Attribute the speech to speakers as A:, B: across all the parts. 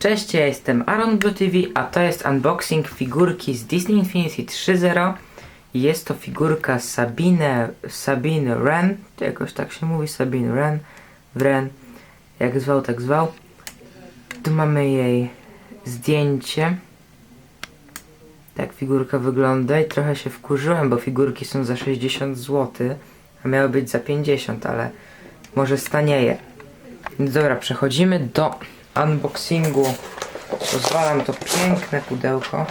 A: Cześć, ja jestem Aaron Blue TV, a to jest unboxing figurki z Disney Infinity 3.0. Jest to figurka Sabine, Sabine Wren, czy jakoś tak się mówi, Sabine Wren, Wren, jak zwał, tak zwał. Tu mamy jej zdjęcie. Tak figurka wygląda i trochę się wkurzyłem, bo figurki są za 60 zł, a miały być za 50, ale może stanieje. Dobra, przechodzimy do unboxingu. Pozwalam to piękne pudełko,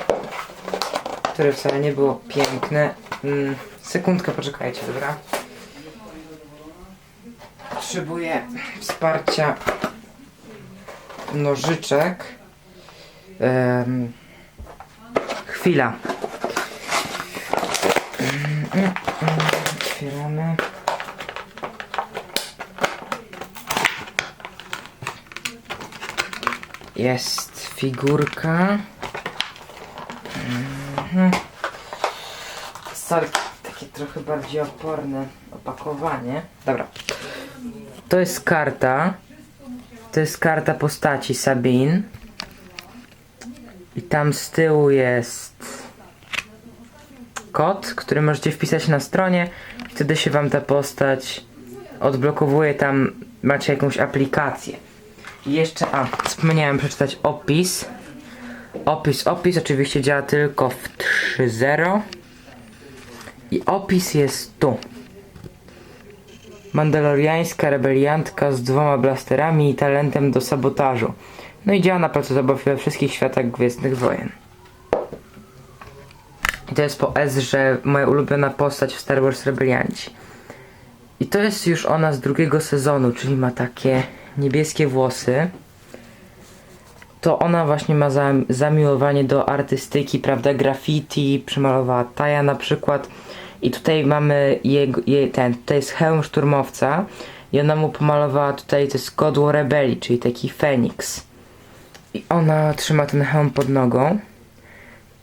A: które wcale nie było piękne. Mm, sekundkę poczekajcie, dobra? Potrzebuję wsparcia nożyczek. Em, chwila. Mm, mm, mm, Otwieramy. Jest figurka. Mhm. Sorry, takie trochę bardziej oporne opakowanie. Dobra. To jest karta. To jest karta postaci Sabin. I tam z tyłu jest kod, który możecie wpisać na stronie. Wtedy się wam ta postać odblokowuje. Tam macie jakąś aplikację. I jeszcze, a, zapomniałem przeczytać opis. Opis, opis oczywiście działa tylko w 3.0. I opis jest tu. Mandaloriańska rebeliantka z dwoma blasterami i talentem do sabotażu. No i działa na placu zabaw we wszystkich światach Gwiezdnych Wojen. I to jest po S, że moja ulubiona postać w Star Wars Rebelianci. I to jest już ona z drugiego sezonu, czyli ma takie niebieskie włosy. To ona właśnie ma za, zamiłowanie do artystyki, prawda, graffiti, przymalowała Taja na przykład. I tutaj mamy jego, je, ten, tutaj jest hełm szturmowca i ona mu pomalowała tutaj, to jest godło rebelii, czyli taki feniks. I ona trzyma ten hełm pod nogą.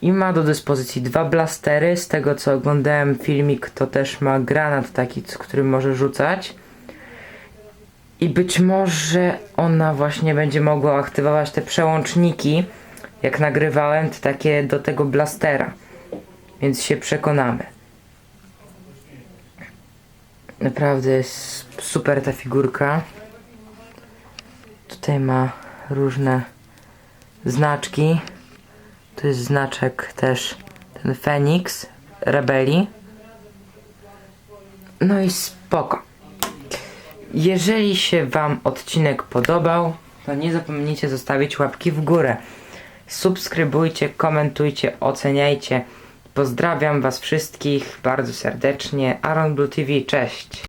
A: I ma do dyspozycji dwa blastery. Z tego co oglądałem filmik, to też ma granat taki, który może rzucać. I być może ona właśnie będzie mogła aktywować te przełączniki, jak nagrywałem, te takie do tego blastera. Więc się przekonamy. Naprawdę jest super ta figurka. Tutaj ma różne znaczki. To jest znaczek też ten Feniks Rebelii. No i spoko. Jeżeli się Wam odcinek podobał, to nie zapomnijcie zostawić łapki w górę. Subskrybujcie, komentujcie, oceniajcie. Pozdrawiam Was wszystkich bardzo serdecznie. Aaron Blue TV, cześć!